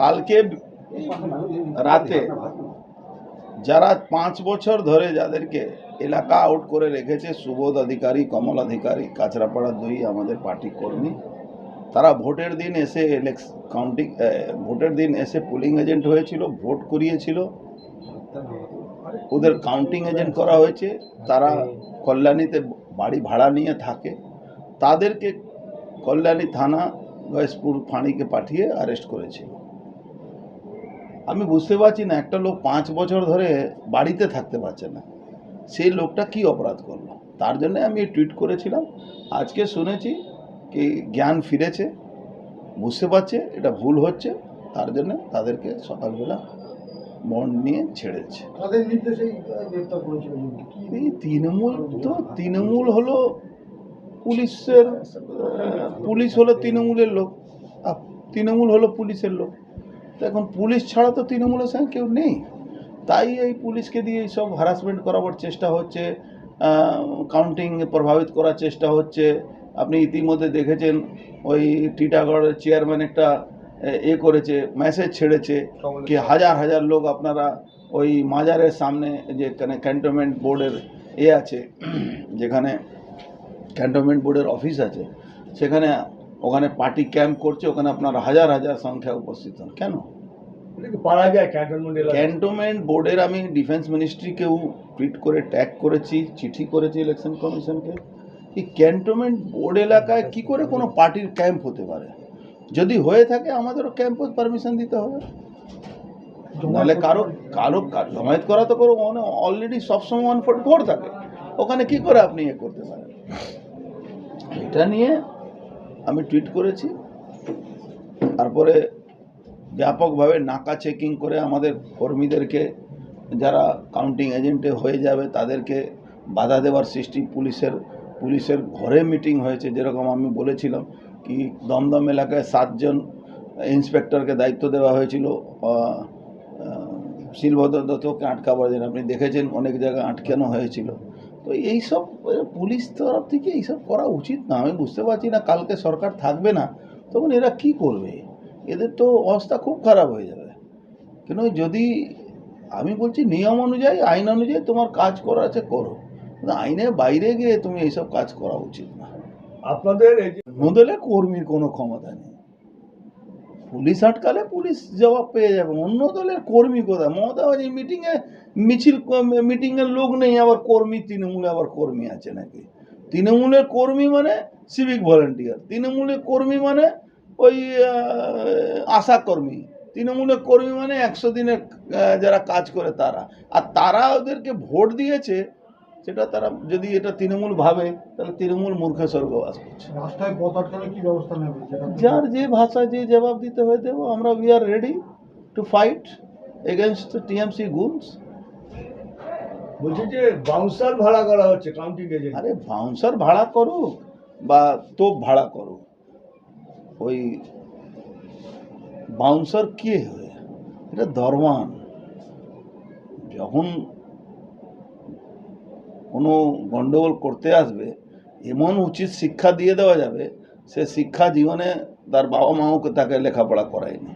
কালকে রাতে যারা পাঁচ বছর ধরে যাদেরকে এলাকা আউট করে রেখেছে, সুবোধ অধিকারী, কমল অধিকারী, কাঁচরাপাড়া দুই, আমাদের পার্টি কর্মী, তারা ভোটের দিন এসে ইলেক্স কাউন্টিং ভোটের দিন এসে পোলিং এজেন্ট হয়েছিল, ভোট করিয়েছিল। ওদের কাউন্টিং এজেন্ট করা হয়েছে, তারা কল্যাণীতে বাড়ি ভাড়া নিয়ে থাকে। তাদেরকে কল্যাণী থানা, গয়েশপুর ফাঁড়িকে পাঠিয়ে অ্যারেস্ট করেছিল আমি বুঝতে পারছি না একটা লোক পাঁচ বছর ধরে বাড়িতে থাকতে পারছে না। সেই লোকটা কি অপরাধ করল? তার জন্য আমি টুইট করেছিলাম। আজকে শুনেছি কি জ্ঞান ফিরেছে বুঝতে পারছে এটা ভুল হচ্ছে তার জন্য তাদেরকে সকালবেলা বন্ড নিয়ে ছেড়েছে। এই তৃণমূল তো তৃণমূল হলো পুলিশের পুলিশ হলো তৃণমূলের লোক তৃণমূল হলো পুলিশের লোক। তো এখন পুলিশ ছাড়া তো তৃণমূলের সঙ্গে কেউ নেই। তাই এই পুলিশকে দিয়ে সব হ্যারাসমেন্ট করাবার চেষ্টা হচ্ছে কাউন্টিং প্রভাবিত করার চেষ্টা হচ্ছে। আপনি ইতিমধ্যে দেখেছেন ওই টিটাগড়ের চেয়ারম্যান একটা এ, এ করেছে মেসেজ ছেড়েছে কি হাজার হাজার লোক আপনারা ওই মাজারের সামনে যেখানে ক্যান্টনমেন্ট বোর্ডের এ আছে যেখানে ক্যান্টনমেন্ট বোর্ডের অফিস আছে সেখানে ওখানে পার্টি ক্যাম্প করছে ওখানে আপনার হাজার হাজার সংখ্যা উপস্থিত হন। কেন? পারা যায় ক্যান্টনমেন্ট ক্যান্টনমেন্ট বোর্ডের আমি ডিফেন্স মিনিস্ট্রিকেও টুইট করে ট্যাগ করেছি চিঠি করেছি ইলেকশন কমিশনকে এই ক্যান্টনমেন্ট বোর্ড এলাকায় কি করে কোনো পার্টির ক্যাম্প হতে পারে? যদি হয়ে থাকে আমাদেরও ক্যাম্পও পারমিশন দিতে হবে। নাহলে কারও কারও জমায়েত করা তো করো মানে অলরেডি সবসময় ওয়ান ফোর্ট ঘর থাকে। ওখানে কি করে আপনি ইয়ে করতে পারেন? এটা নিয়ে আমি টুইট করেছি। তারপরে ব্যাপকভাবে নাকা চেকিং করে আমাদের কর্মীদেরকে, যারা কাউন্টিং এজেন্টে হয়ে যাবে, তাদেরকে বাধা দেওয়ার সৃষ্টি পুলিশের পুলিশের ঘরে মিটিং হয়েছে, যেরকম আমি বলেছিলাম কি দমদম এলাকায় সাতজন ইন্সপেক্টরকে দায়িত্ব দেওয়া হয়েছিল। শিলভদ্র দত্তকে আটকাবার জন্য। আপনি দেখেছেন অনেক জায়গায় আটকানো হয়েছিল। তো এইসব পুলিশ তরফ থেকে এইসব করা উচিত না। আমি বুঝতে পারছি না কালকে সরকার থাকবে না তখন এরা কি করবে? এদের তো অবস্থা খুব খারাপ হয়ে যাবে। কেন যদি আমি বলছি নিয়ম অনুযায়ী আইন অনুযায়ী তোমার কাজ করা আছে করো। আইনের বাইরে গিয়ে তুমি এইসব কাজ করা উচিত না। আপনাদের এই যে অন্য দলে কর্মীর কোনো ক্ষমতা নেই। পুলিশ আটকালে পুলিশ জবাব পেয়ে যাবে। অন্য দলের কর্মী কোথায়? মমতা বাজি মিটিংয়ে মিছিল মিটিংয়ের লোক নেই, আবার কর্মী, তৃণমূলে আবার কর্মী আছে নাকি? তৃণমূলের কর্মী মানে সিভিক ভলেন্টিয়ার তৃণমূলের কর্মী মানে ওই আশা কর্মী। তৃণমূলের কর্মী মানে একশো দিনের যারা কাজ করে তারা। আর তারা ওদেরকে ভোট দিয়েছে সেটা তারা যদি এটা তৃণমূল ভাবে তাহলে তৃণমূল মূর্খ স্বর্গবাস করছে। যার যে ভাষা যে জবাব দিতে হয়ে দেবো আমরা we are ready to fight against TMC goons বলছি যে বাউন্সার ভাড়া করা হচ্ছে কাউন্টিং এজেন্ট আরে বাউন্সার ভাড়া করুক বা তোপ ভাড়া করুক ওই বাউন্সার কে হয়ে? এটা দরওয়ান যখন কোনো গণ্ডগোল করতে আসবে, এমন উচিত শিক্ষা দিয়ে দেওয়া যাবে, সে শিক্ষা জীবনে তার বাবা মাও তাকে লেখাপড়া করায়নি।